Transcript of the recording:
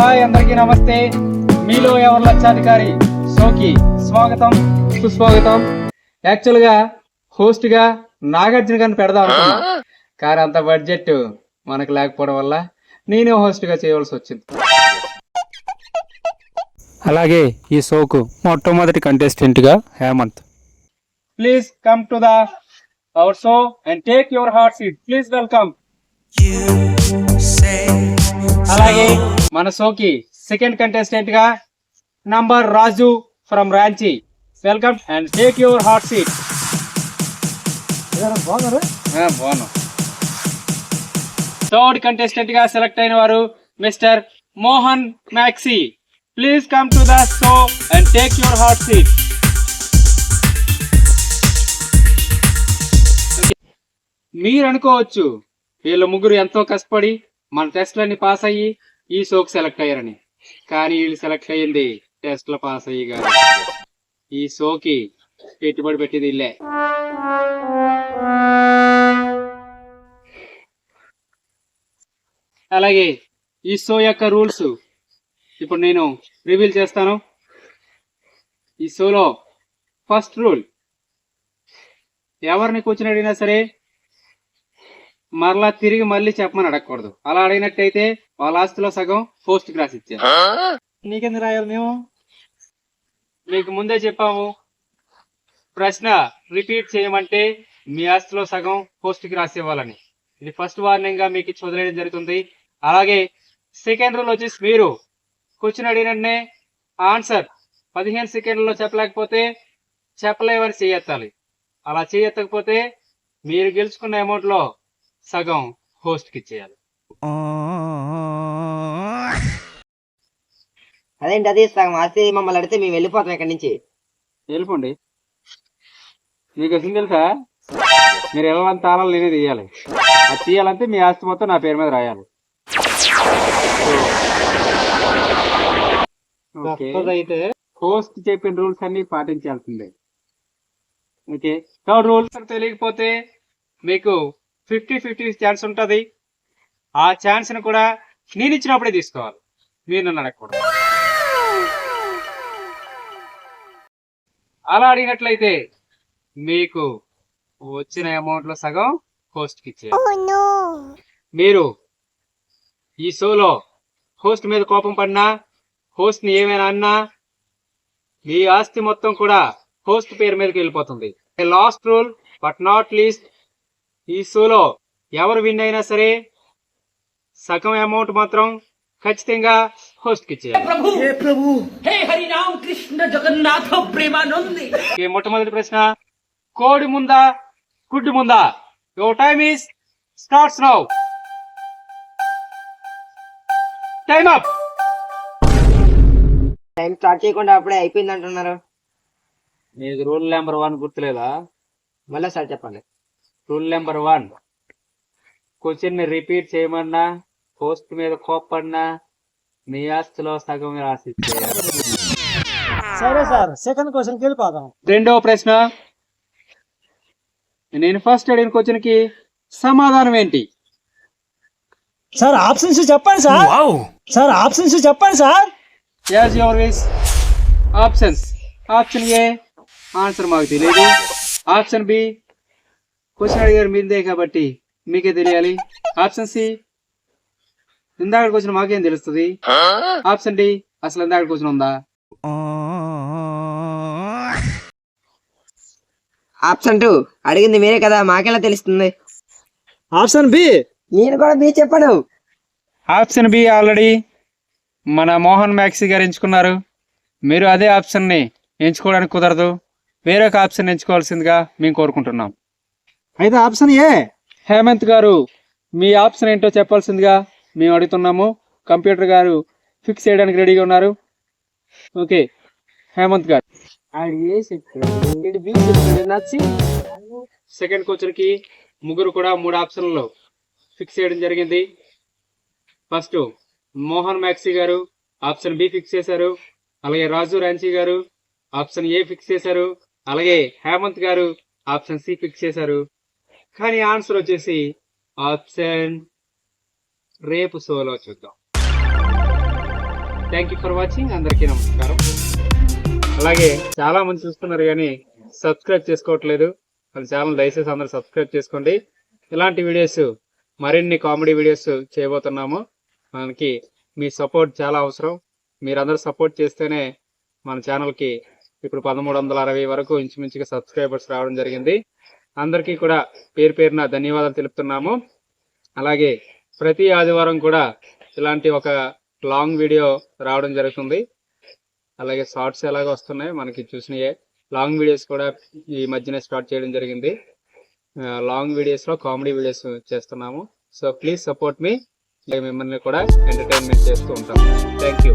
Hi అందరికీ నమస్తే. మీలో ఎవరు లక్షాధికారి? షోకి స్వాగతం. సుస్వాగతం. యాక్చువల్గా హోస్ట్గా నాగార్జున గారిని పెడదాం అనుకున్నా. కానీ అంత బడ్జెట్ మనకు లేకపోవడం వల్ల నేనే హోస్ట్గా చేయవలసి వచ్చింది. అలాగే ఈ షోకు మొట్టమొదటి కంటెస్టెంట్గా Hemanth. Please come to the our show and take your hot seat please welcome అలాగే మన షోకి second కంటెస్టెంట్గా number Raju from Ranchi welcome and take your hot seat బాగున్నాను థర్డ్ కంటెస్టెంట్గా సెలెక్ట్ అయిన వారు mister Mohan Maxi please come to the show and take your hot seat మీరు అనుకోవచ్చు వీళ్ళ ముగ్గురు ఎంతో కష్టపడి మన టెస్ట్లన్నీ పాస్ అయ్యి ఈ షోకి సెలెక్ట్ అయ్యారని. కానీ వీళ్ళు సెలెక్ట్ అయ్యింది టెస్ట్లో పాస్ అయ్యి ఈ షోకి పెట్టుబడి పెట్టేది ఇల్లే. అలాగే ఈ షో యొక్క రూల్స్. ఇప్పుడు నేను రివీల్ చేస్తాను. ఈ షోలో ఫస్ట్ రూల్ ఎవరిని కూర్చుని అడిగినా సరే మరలా తిరిగి మళ్ళీ చెప్పమని అడగకూడదు. అలా అడిగినట్టయితే వాళ్ళ ఆస్తిలో సగం పోస్ట్ క్రాస్ ఇచ్చారు నీకెందుకు రాయాలి మేము? మీకు ముందే చెప్పాము. ప్రశ్న రిపీట్ చేయమంటే మీ ఆస్తిలో సగం పోస్ట్ క్రాస్ ఇవ్వాలని. ఇది ఫస్ట్ వార్నింగ్గా మీకు ఇచ్చి వదిలేయడం జరుగుతుంది. అలాగే సెకండ్ రూల్ వచ్చేసి మీరు కూర్చుని అడిగినట్టే ఆన్సర్ పదిహేను సెకండ్లలో చెప్పలేకపోతే చెప్పలేవని చేయెత్తాలి అలా చేయెత్తకపోతే మీరు గెలుచుకున్న అమౌంట్లో సగం హోస్ట్కి ఇచ్చేయాలి అదేంటి అది? సగం ఆస్తి మమ్మల్ని అడిగితే మేము వెళ్ళిపోతాం ఇక్కడి నుంచి. వెళ్ళిపోండి. మీకు వచ్చింది తెలుసా? మీరు వెళ్ళాలని తాళాలు నేనే తీయాలి. అది తీయాలంటే మీ ఆస్తి మొత్తం నా పేరు మీద రాయాలి. అయితే హోస్ట్ చెప్పిన రూల్స్ అన్ని పాటించాల్సిందే. ఓకే. రూల్స్ తెలియకపోతే మీకు ఫిఫ్టీ ఫిఫ్టీ ఛాన్స్ ఉంటుంది. ఆ ఛాన్స్ని కూడా నేను ఇచ్చినప్పుడే తీసుకోవాలి. మీరు నన్ను అడగకూడదు. అలా అడిగినట్లయితే మీకు వచ్చిన అమౌంట్లో సగం హోస్ట్కి ఇచ్చేయాలి. మీరు ఈ షోలో హోస్ట్ మీద కోపం పడినా హోస్ట్ని ఏమైనా అన్నా మీ ఆస్తి మొత్తం కూడా హోస్ట్ పేరు మీదకి వెళ్ళిపోతుంది. Last rule but not least ఈ షోలో ఎవరు విన్ అయినా సరే సగం అమౌంట్ మాత్రం ఖచ్చితంగా హోస్ట్కి ఇచ్చేయాలి మొట్టమొదటి ప్రశ్న కోడి ముందా గుడ్డు ముందా? Your time is starts now time up time start చేయకుండా అప్పుడే అయిపోయింది అంటున్నారు మీకు రూల్ నెంబర్ వన్ గుర్తులేదా? మళ్ళీ సార్ చెప్పండి. రూల్ నెంబర్ వన్ క్వశ్చన్ని రిపీట్ చేయమన్నా పోస్ట్ మీద కోప్పడినా మీ ఆస్తిలో సగం రాసి. సరే సార్ సెకండ్ క్వశ్చన్కి వెళ్ళిపోదాం. రెండవ ప్రశ్న. నేను ఫస్ట్ అడిగిన క్వశ్చన్కి సమాధానం ఏంటి? సార్ ఆప్షన్స్ చెప్పండి సార్. సార్ ఆప్షన్స్ చెప్పండి sir. As your wish options option A answer మాకు తెలియదు ఆప్షన్ బి క్వశ్చన్ అడిగారు మీదే కాబట్టి మీకే తెలియాలి. ఆప్షన్ సి ఇందాక క్వశ్చన్ మాకేం తెలుస్తుంది? ఆప్షన్ డి అసలు ఇందాక క్వశ్చన్ ఉందా? ఆప్షన్ టూ అడిగింది మీరే కదా మాకెలా తెలుస్తుంది? ఆప్షన్ బి నేను కూడా మీరు చెప్పాను. ఆప్షన్ బి ఆల్రెడీ మన మోహన్ మ్యాక్సీ గారు ఎంచుకున్నారు. మీరు అదే ఆప్షన్ని ఎంచుకోవడానికి కుదరదు. వేరొక ఆప్షన్ ఎంచుకోవాల్సిందిగా మేము కోరుకుంటున్నాం. అయితే ఆప్షన్ ఏ. హేమంత్ గారు మీ ఆప్షన్ ఏంటో చెప్పాల్సిందిగా మేము అడుగుతున్నాము. కంప్యూటర్ గారు ఫిక్స్ చేయడానికి రెడీగా ఉన్నారు. ఓకే హేమంత్ గారు. సెకండ్ క్వశ్చన్కి ముగ్గురు కూడా మూడు ఆప్షన్లు ఫిక్స్ చేయడం జరిగింది. ఫస్ట్ మోహన్ మ్యాక్సీ గారు ఆప్షన్ బి ఫిక్స్ చేశారు. అలాగే రాజు రాంచీ గారు ఆప్షన్ ఏ ఫిక్స్ చేశారు. అలాగే హేమంత్ గారు ఆప్షన్ సి ఫిక్స్ చేశారు. కానీ ఆన్సర్ వచ్చేసి ఆప్షన్ రేపు సోలో చూద్దాం. థ్యాంక్ యూ ఫర్ వాచింగ్ అందరికీ నమస్కారం. అలాగే చాలా మంది చూస్తున్నారు కానీ సబ్స్క్రైబ్ చేసుకోవట్లేదు. మన ఛానల్ దయచేసి అందరూ సబ్స్క్రైబ్ చేసుకోండి. ఇలాంటి వీడియోస్ మరిన్ని కామెడీ వీడియోస్ చేయబోతున్నాము. మనకి మీ సపోర్ట్ చాలా అవసరం. మీరందరూ సపోర్ట్ చేస్తేనే మన ఛానల్కి ఇప్పుడు పదమూడు వందల అరవై వరకు ఇంచుమించుగా సబ్స్క్రైబర్స్ రావడం జరిగింది. అందరికీ కూడా పేరు పేరున ధన్యవాదాలు తెలుపుతున్నాము. అలాగే ప్రతి ఆదివారం కూడా ఇలాంటి ఒక లాంగ్ వీడియో రావడం జరుగుతుంది. అలాగే షార్ట్స్ ఎలాగ వస్తున్నాయి మనకి చూసినయే. లాంగ్ వీడియోస్ కూడా ఈ మధ్యనే స్టార్ట్ చేయడం జరిగింది. లాంగ్ వీడియోస్లో కామెడీ వీడియోస్ చేస్తున్నాము. సో ప్లీజ్ సపోర్ట్ మీ. మిమ్మల్ని కూడా ఎంటర్టైన్మెంట్ చేస్తూ ఉంటాం థ్యాంక్ యూ.